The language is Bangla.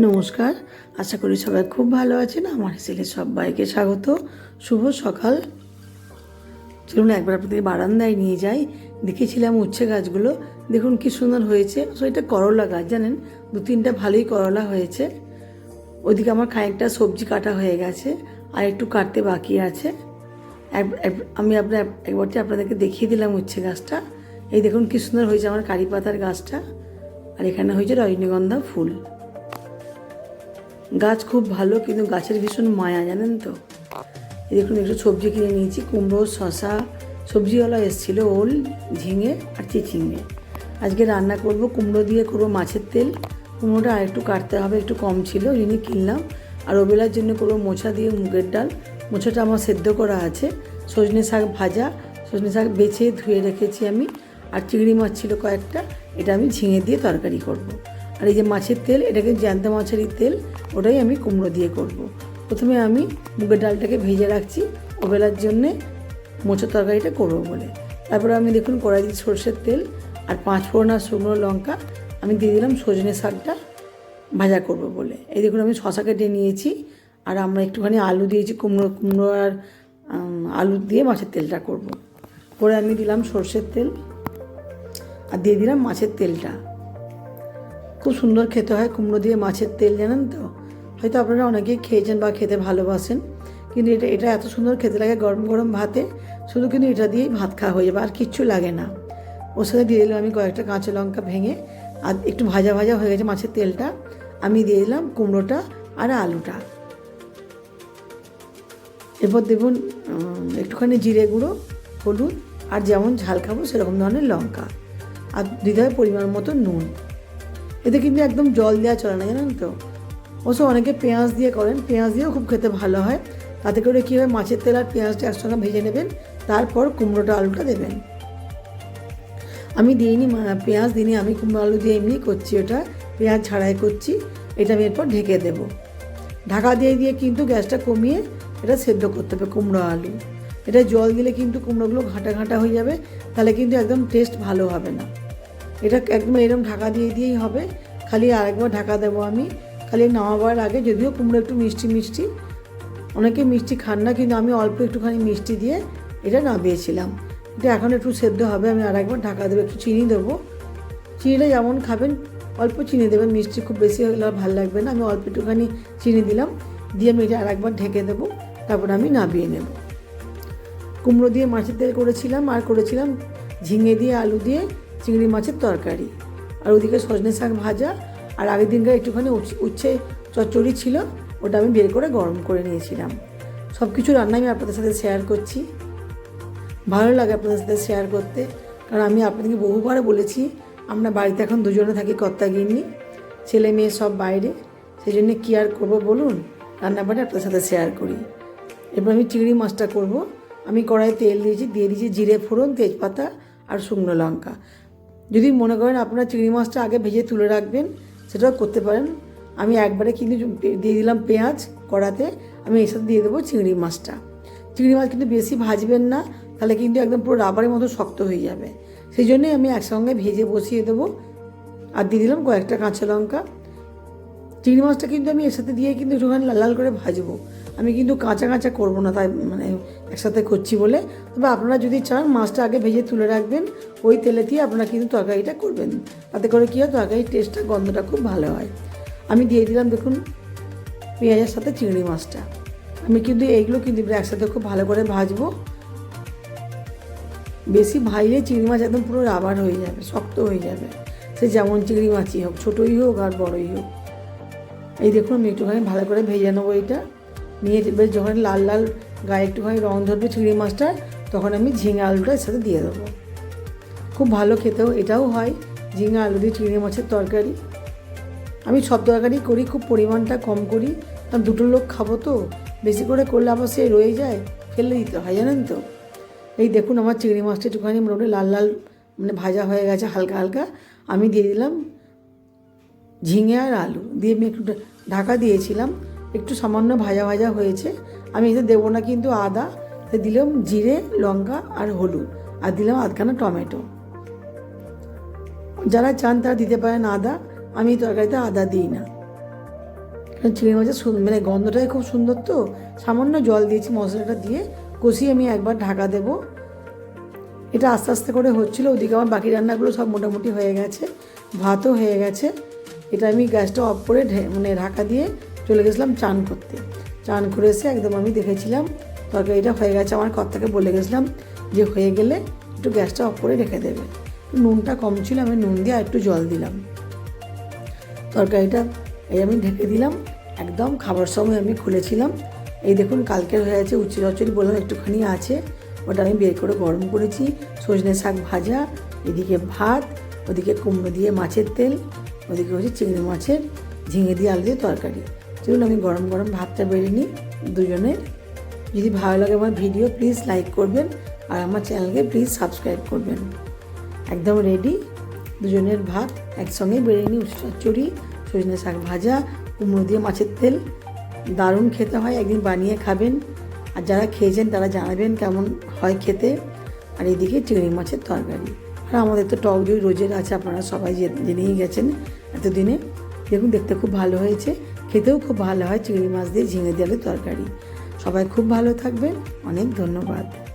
নমস্কার। আশা করি সবাই খুব ভালো আছেন। আমার ছেলে সবাইকে স্বাগত। শুভ সকাল। চলুন একবার আপনাদের বারান্দায় নিয়ে যাই। দেখেছিলাম উচ্ছে গাছগুলো। দেখুন কি সুন্দর হয়েছে। তো এটা করলা গাছ, জানেন? দু তিনটা ভালোই করলা হয়েছে। ওইদিকে আমার খানিকটা সবজি কাটা হয়ে গেছে। আর একটু কাটতে বাকি আছে। আমি আপনার একবারটি আপনাদেরকে দেখিয়ে দিলাম উচ্ছে গাছটা। এই দেখুন কি সুন্দর হয়েছে আমার কারি পাতার গাছটা। আর এখানে হয়েছে রজনীগন্ধা ফুল। গাছ খুব ভালো, কিন্তু গাছের ভীষণ মায়া, জানেন তো? দেখুন, একটু সবজি কিনে নিয়েছি, কুমড়ো শশা সবজিওয়ালা এসেছিল, ওল, ঝিঙে আর চিচিঙে আজকে রান্না করব, কুমড়ো দিয়ে করব মাছের তেল। কুমড়োটা আর একটু কাটতে হবে, একটু কম ছিল, ওই জন্য কিনলাম। আর ওবেলার জন্য করব মোছা দিয়ে মুগের ডাল। মোছাটা আমার সেদ্ধ করা আছে, সজনে শাক ভাজা, সজনে শাক বেছে ধুয়ে রেখেছি আমি, আর চিংড়ি মাছ ছিল কয়েকটা, এটা আমি ঝিঙে দিয়ে তরকারি করব। আর এই যে মাছের তেল, এটাকে জ্যান্ত মাছেরই তেল, ওটাই আমি কুমড়ো দিয়ে করব। প্রথমে আমি মুগের ডালটাকে ভেজে রাখছি, ওবেলার জন্যে মোচা তরকারিটা করব বলে তারপরে আমি দেখুন কড়াই দিয়ে সর্ষের তেল আর পাঁচ ফোড়ন আর শুকনো লঙ্কা আমি দিয়ে দিলাম সজনে শাকটা ভাজা করব বলে এই দেখুন আমি শশা কেটে নিয়েছি আর আমরা একটুখানি আলু দিয়েছি, কুমড়ো কুমড়ো আর আলু দিয়ে মাছের তেলটা করব। করে আমি দিলাম সর্ষের তেল আর দিয়ে দিলাম মাছের তেলটা খুব সুন্দর খেতে হয়, কুমড়ো দিয়ে মাছের তেল, জানেন তো? হয়তো আপনারা অনেকেই খেয়েছেন বা খেতে ভালোবাসেন, কিন্তু এটা এটা এত সুন্দর খেতে লাগে গরম গরম ভাতে, শুধু কিন্তু এটা দিয়েই ভাত খাওয়া হয়ে যাবে, আর কিচ্ছু লাগে না। ওর সাথে দিয়ে দিলাম আমি কয়েকটা কাঁচা লঙ্কা ভেঙে, আর একটু ভাজা ভাজা হয়ে গেছে মাছের তেলটা, আমি দিয়ে দিলাম কুমড়োটা আর আলুটা। এরপর দেখুন একটুখানি জিরে গুঁড়ো, হলুদ, আর যেমন ঝাল খাব সেরকম ধরনের লঙ্কা, আর দিতে হবে পরিমাণ মতো নুন। এতে কিন্তু একদম জল দেওয়া চলে না, জানেন তো? অবশ্য অনেকে পেঁয়াজ দিয়ে করেন, পেঁয়াজ দিয়েও খুব খেতে ভালো হয়। তাতে করে কী হয়, মাছের তেল আর পেঁয়াজটা একসঙ্গে ভেজে নেবেন, তারপর কুমড়োটা, আলুটা দেবেন। আমি দিইনি পেঁয়াজ দিইনি, আমি কুমড়ো, আলু দিয়ে এমনি করছি ওটা, পেঁয়াজ ছাড়াই করছি, এটা আমি এরপর ঢেকে দেব। ঢাকা দিয়ে দিয়ে কিন্তু গ্যাসটা কমিয়ে এটা সেদ্ধ করতে হবে, কুমড়ো, আলু। এটা জল দিলে কিন্তু কুমড়োগুলো ঘাঁটা ঘাঁটা হয়ে যাবে, তাহলে কিন্তু একদম টেস্ট ভালো হবে না। এটা একদম এরকম ঢাকা দিয়ে দিয়েই হবে। খালি আরেকবার ঢাকা দেবো আমি। খালি নামাবার আগে যদিও কুমড়ো একটু মিষ্টি মিষ্টি, অনেকে মিষ্টি খান না, কিন্তু আমি অল্প একটুখানি মিষ্টি দিয়ে এটা নামিয়েছিলাম এটা এখন একটু সেদ্ধ হবে, আমি আর একবার ঢাকা দেবো, একটু চিনি দেবো। চিনিটা যেমন খাবেন, অল্প চিনি দেবেন, মিষ্টি খুব বেশি হলে ভালো লাগবে না। আমি অল্প একটুখানি চিনি দিলাম, দিয়ে আমি এটা আর একবার ঢেকে দেবো, তারপর আমি নামিয়ে নেব। কুমড়ো দিয়ে মাছের তেল করেছিলাম, আর করেছিলাম ঝিঙে দিয়ে, আলু দিয়ে চিংড়ি মাছের তরকারি। আর ওদিকে সজনে শাক ভাজা, আর আগের দিনকার একটুখানি উচ্ছে- চচ্চড়ি ছিল, ওটা আমি বের করে গরম করে নিয়েছিলাম। সব কিছু রান্না আমি আপনাদের সাথে শেয়ার করছি। ভালো লাগে আপনাদের সাথে শেয়ার করতে, কারণ আমি আপনাদেরকে বহুবার বলেছি, আমরা বাড়িতে এখন দুজনে থাকি কর্তা গিন্নি ছেলে মেয়ে সব বাইরে সেই জন্যে কী আর করব বলুন? রান্নাবাড়ি আপনাদের সাথে শেয়ার করি। এবার আমি চিংড়ি মাছটা করব। আমি কড়াই তেল দিয়েছি, দিয়ে দিয়েছি জিরে ফোড়ন, তেজপাতা আর শুকনো লঙ্কা। যদি মনে করেন আপনারা চিংড়ি মাছটা আগে ভেজে তুলে রাখবেন, সেটাও করতে পারেন। আমি একবারে কিন্তু দিয়ে দিলাম পেঁয়াজ কড়াতে, আমি এর সাথে দিয়ে দেবো চিংড়ি মাছটা। চিংড়ি মাছ কিন্তু বেশি ভাজবেন না, তাহলে কিন্তু একদম পুরো রাবারের মতো শক্ত হয়ে যাবে। সেই জন্যই আমি একসঙ্গে ভেজে বসিয়ে দেবো। আর দিয়ে দিলাম কয়েকটা কাঁচা লঙ্কা। চিংড়ি মাছটা কিন্তু আমি এর সাথে দিয়ে কিন্তু একটুখানি লাল লাল করে ভাজবো। আমি কিন্তু কাঁচা কাঁচা করব না, তাই মানে একসাথে করছি বলে। তবে আপনারা যদি চান মাছটা আগে ভেজে তুলে রাখবেন, ওই তেলে দিয়ে আপনারা কিন্তু তরকারিটা করবেন। তাতে করে কী হয়, তরকারির টেস্টটা, গন্ধটা খুব ভালো হয়। আমি দিয়ে দিলাম দেখুন পেঁয়াজের সাথে চিংড়ি মাছটা। আমি কিন্তু এইগুলো কিন্তু একসাথে খুব ভালো করে ভাজবো। বেশি ভাইলে চিংড়ি মাছ একদম পুরো রাবার হয়ে যাবে, শক্ত হয়ে যাবে। সে যেমন চিংড়ি মাছই হোক, ছোটোই হোক আর বড়ই হোক। এই দেখুন আমি একটুখানি ভালো করে ভেজে নেব এটা। নিয়ে বেশ যখন লাল লাল গায়ে একটুখানি রং ধরবে চিংড়ি মাছটা, তখন আমি ঝিঙে আলুটা এর সাথে দিয়ে দেবো। খুব ভালো খেতেও এটাও হয়, ঝিঙে আলু দিয়ে চিংড়ি মাছের তরকারি। আমি সব তরকারি করি, খুব পরিমাণটা কম করি। কারণ দুটো লোক খাব তো, বেশি করে করলে আবার সে রয়ে যায় ফেলে দিতে হয়, জানেন তো? এই দেখুন আমার চিংড়ি মাছটা একটুখানি মোটামুটি লাল লাল মানে ভাজা হয়ে গেছে হালকা হালকা। আমি দিয়ে দিলাম ঝিঙে আর আলু দিয়ে আমি একটু ঢাকা দিয়েছিলাম। একটু সামান্য ভাজা ভাজা হয়েছে। আমি এতে দেবো না কিন্তু আদা দিলাম জিরে, লঙ্কা আর হলুদ আর দিলাম আধখানা টমেটো। যারা চান তারা দিতে পারেন আদা। আমি তরকারিতে আদা দিই না। চিংড়ি মাছের মানে গন্ধটাই খুব সুন্দর তো। সামান্য জল দিয়েছি মশলাটা দিয়ে। কষিয়ে আমি একবার ঢাকা দেবো। এটা আস্তে আস্তে করে হচ্ছিল। ওদিকে আমার বাকি রান্নাগুলো সব মোটামুটি হয়ে গেছে। ভাতও হয়ে গেছে। এটা আমি গ্যাসটা অফ করে মানে ঢাকা দিয়ে চলে গেছিলাম চান করতে। চান করে এসে একদম আমি দেখেছিলাম তরকারিটা হয়ে গেছে। আমার কর্তাকে বলে গেছিলাম যে হয়ে গেলে একটু গ্যাসটা অফ করে রেখে দেবে। নুনটা কম ছিল, আমি নুন দিয়ে আর একটু জল দিলাম। তরকারিটা এই আমি ঢেকে দিলাম, একদম খাবার সময় আমি খুলেছিলাম। এই দেখুন কালকের হয়ে আছে উচ্চ চচ্চড়ি বললাম একটুখানি আছে। ওটা আমি বের করে গরম করেছি। সজনে শাক ভাজা, এদিকে ভাত, ওদিকে কুমড়ো দিয়ে মাছের তেল ওদিকে হচ্ছে চিংড়ি মাছের ঝিঙে দিয়ে আলু দিয়ে তরকারি। চলুন, আমি গরম গরম ভাতটা বেড়ে নিই দুজনের যদি ভালো লাগে আমার ভিডিও প্লিজ লাইক করবেন আর আমার চ্যানেলকে প্লিজ সাবস্ক্রাইব করবেন। একদম রেডি দুজনের ভাত একসঙ্গে বেড়ে নিই চচ্চড়ি, সজনে শাক ভাজা, কুমড়ো দিয়ে মাছের তেল। দারুণ খেতে হয়, একদিন বানিয়ে খাবেন। আর যারা খেয়েছেন তারা জানাবেন কেমন হয় খেতে। আর এদিকে চিংড়ি মাছের তরকারি। আর আমাদের তো টক দই রোজের আছে, আপনারা সবাই জেনেই গেছেন এতদিনে। দেখুন, দেখতে খুব ভালো হয়েছে। খেতেও খুব ভালো হয়, চিংড়ি মাছ দিয়ে ঝিঙে দিয়ে তরকারি। সবাই খুব ভালো থাকবেন। অনেক ধন্যবাদ।